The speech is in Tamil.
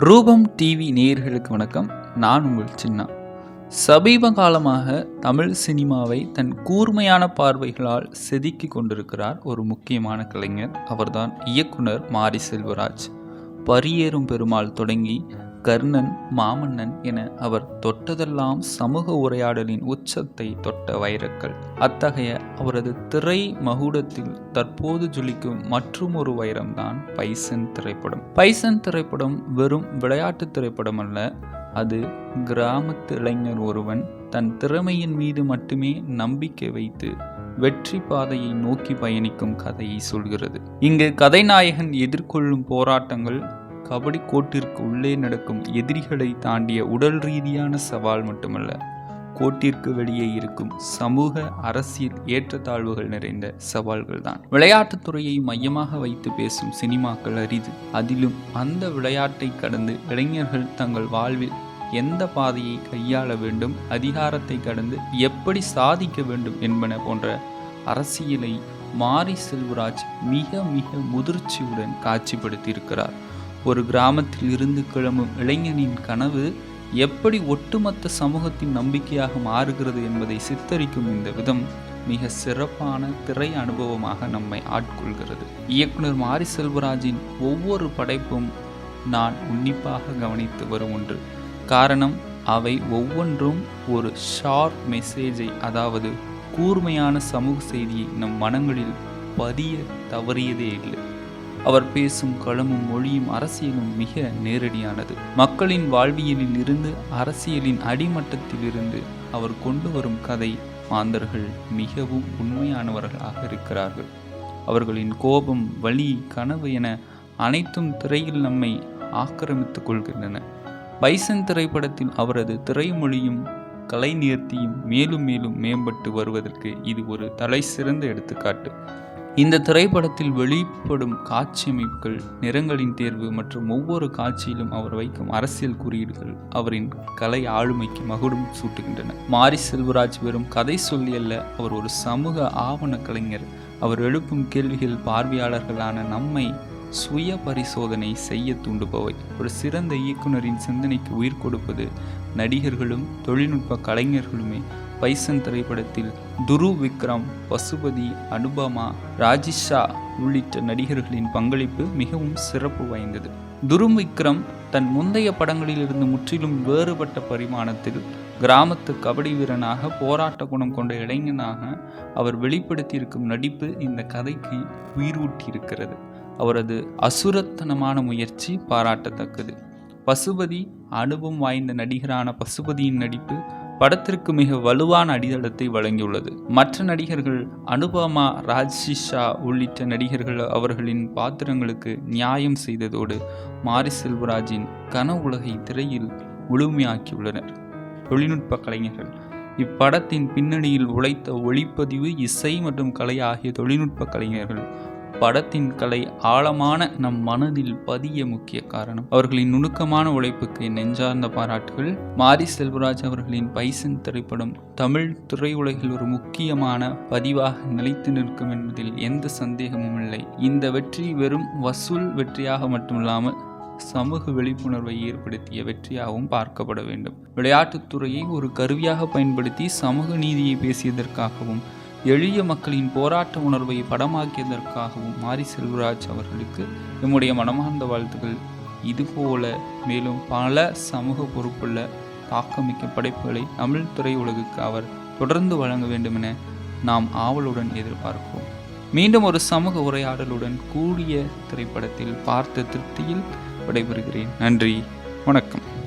ரூபம் டிவி நேயர்களுக்கு வணக்கம். நான் உங்கள் சின்னா. சமீப காலமாக தமிழ் சினிமாவை தன் கூர்மையான பார்வைகளால் செதுக்கி கொண்டிருக்கிறார் ஒரு முக்கியமான கலைஞர். அவர்தான் இயக்குனர் மாரி செல்வராஜ். பரியேறும் பெருமாள் தொடங்கி கர்ணன் மாமன்னன் என அவர் தொட்டதெல்லாம் சமூக உரையாடலின் உச்சத்தை தொட்ட வைரக்கல் அத்தகைய அவரது திரை மகுடத்தில் தற்போது ஜொலிக்கும் மற்றுமொரு வைரம்தான் பைசன் திரைப்படம். பைசன் திரைப்படம் வெறும் விளையாட்டு திரைப்படம் அல்ல அது கிராமத்து இளைஞர் ஒருவன் தன் திறமையின் மீது மட்டுமே நம்பிக்கை வைத்து வெற்றி பாதையை நோக்கி பயணிக்கும் கதையை சொல்கிறது. இங்கு கதைநாயகன் எதிர்கொள்ளும் போராட்டங்கள் கபடி கோட்டிற்கு உள்ளே நடக்கும் எதிரிகளை தாண்டிய உடல் ரீதியான சவால் மட்டுமல்ல கோட்டிற்கு வெளியே இருக்கும் சமூக அரசியல் ஏற்றத்தாழ்வுகள் நிறைந்த சவால்கள் தான். விளையாட்டுத் துறையை மையமாக வைத்து பேசும் சினிமாக்கள் அரிது. அதிலும் அந்த விளையாட்டை கடந்து இளைஞர்கள் தங்கள் வாழ்வில் எந்த பாதையை கையாள வேண்டும் அதிகாரத்தை கடந்து எப்படி சாதிக்க வேண்டும் என்பன போன்ற அரசியலை மாரி செல்வராஜ் மிக மிக முதிர்ச்சியுடன் காட்சிப்படுத்தியிருக்கிறார். ஒரு கிராமத்தில் இருந்து கிளம்பும் இளைஞனின் கனவு எப்படி ஒட்டுமொத்த சமூகத்தின் நம்பிக்கையாக மாறுகிறது என்பதை சித்தரிக்கும் இந்த விதம் மிக சிறப்பான திரை அனுபவமாக நம்மை ஆட்கொள்கிறது. இயக்குனர் மாரி செல்வராஜின் ஒவ்வொரு படைப்பும் நான் உன்னிப்பாக கவனித்து வரும் ஒன்று. காரணம் அவை ஒவ்வொன்றும் ஒரு ஷார்ப் மெசேஜை அதாவது கூர்மையான சமூக செய்தியை நம் மனங்களில் பதிய தவறியதே இல்லை. அவர் பேசும் களமும் மொழியும் அரசியலும் மிக நேரடியானது. மக்களின் வாழ்வியலில் இருந்து அரசியலின் அடிமட்டத்திலிருந்து அவர் கொண்டு வரும் கதை மாந்தர்கள் மிகவும் உண்மையானவர்களாக இருக்கிறார்கள். அவர்களின் கோபம் வலி கனவு என அனைத்தும் திரையில் நம்மை ஆக்கிரமித்துக் கொள்கின்றன. பைசன் திரைப்படத்தில் அவரது திரைமொழியும் கலை நேர்த்தியும் மேலும் மேலும் மேம்பட்டு வருவதற்கு இது ஒரு தலை சிறந்த எடுத்துக்காட்டு. இந்த திரைப்படத்தில் வெளிப்படும் காட்சியமைப்புகள் நிறங்களின் தேர்வு மற்றும் ஒவ்வொரு காட்சியிலும் அவர் வைக்கும் அரசியல் குறியீடுகள் அவரின் கலை ஆளுமைக்கு மகுடம் சூட்டுகின்றன. மாரி செல்வராஜ் வெறும் கதை சொல்லி அல்ல அவர் ஒரு சமூக ஆவண கலைஞர். அவர் எழுப்பும் கேள்விகள் பார்வையாளர்களான நம்மை சுய பரிசோதனை செய்ய தூண்டுபவை. ஒரு சிறந்த இயக்குனரின் சிந்தனைக்கு உயிர் கொடுப்பது நடிகர்களும் தொழில்நுட்ப கலைஞர்களுமே பைசன் திரைப்படத்தில் துரு விக்ரம் பசுபதி அனுபமா ராஜிஷா உள்ளிட்ட நடிகர்களின் பங்களிப்பு மிகவும் சிறப்பு வாய்ந்தது. துரு விக்ரம் தன் முந்தைய படங்களிலிருந்து முற்றிலும் வேறுபட்ட பரிமாணத்தில் கிராமத்து கபடி வீரனாக போராட்ட குணம் கொண்ட இளைஞனாக அவர் வெளிப்படுத்தியிருக்கும் நடிப்பு இந்த கதைக்கு உயிரூட்டியிருக்கிறது. அவரது அசுரத்தனமான முயற்சி பாராட்டத்தக்கது. பசுபதி அனுபவம் வாய்ந்த நடிகரான பசுபதியின் நடிப்பு படத்திற்கு மிக வலுவான அடித்தளத்தை வழங்கியுள்ளது. மற்ற நடிகர்கள் அனுபமா ராஜிஷா உள்ளிட்ட நடிகர்கள் அவர்களின் பாத்திரங்களுக்கு நியாயம் செய்ததோடு மாரி செல்வராஜின் கன உலகை திரையில் முழுமையாக்கியுள்ளனர். தொழில்நுட்ப கலைஞர்கள். இப்படத்தின் பின்னணியில் உழைத்த ஒளிப்பதிவு இசை மற்றும் கலை ஆகிய தொழில்நுட்ப கலைஞர்கள் படத்தின் கலை ஆழமான நம் மனதில் பதிய முக்கிய காரணம். அவர்களின் நுணுக்கமான உழைப்புக்கு நெஞ்சார்ந்த பாராட்டுகள். மாரி செல்வராஜ் அவர்களின் பைசன் திரைப்படம் தமிழ் திரையுலகில் ஒரு முக்கியமான பதிவாக நிலைத்து நிற்கும் என்பதில் எந்த சந்தேகமும் இல்லை. இந்த வெற்றி வெறும் வசூல் வெற்றியாக மட்டுமில்லாமல் சமூக விழிப்புணர்வை ஏற்படுத்திய வெற்றியாகவும் பார்க்கப்பட வேண்டும். விளையாட்டுத்துறையை ஒரு கருவியாக பயன்படுத்தி சமூக நீதியை பேசியதற்காகவும் எளிய மக்களின் போராட்ட உணர்வை படமாக்கியதற்காகவும் மாரி செல்வராஜ் அவர்களுக்கு நம்முடைய மனமார்ந்த வாழ்த்துக்கள் இதுபோல மேலும் பல சமூக பொறுப்புள்ள தாக்கமிக்க படைப்புகளை தமிழ் திரையுலகுக்கு அவர் தொடர்ந்து வழங்க வேண்டும் என நாம் ஆவலுடன் எதிர்பார்க்கிறோம் மீண்டும் ஒரு சமூக உரையாடலுடன் கூடிய திரைப்படத்தில் பார்த்த திருப்தியில் விடைபெறுகிறேன். நன்றி. வணக்கம்.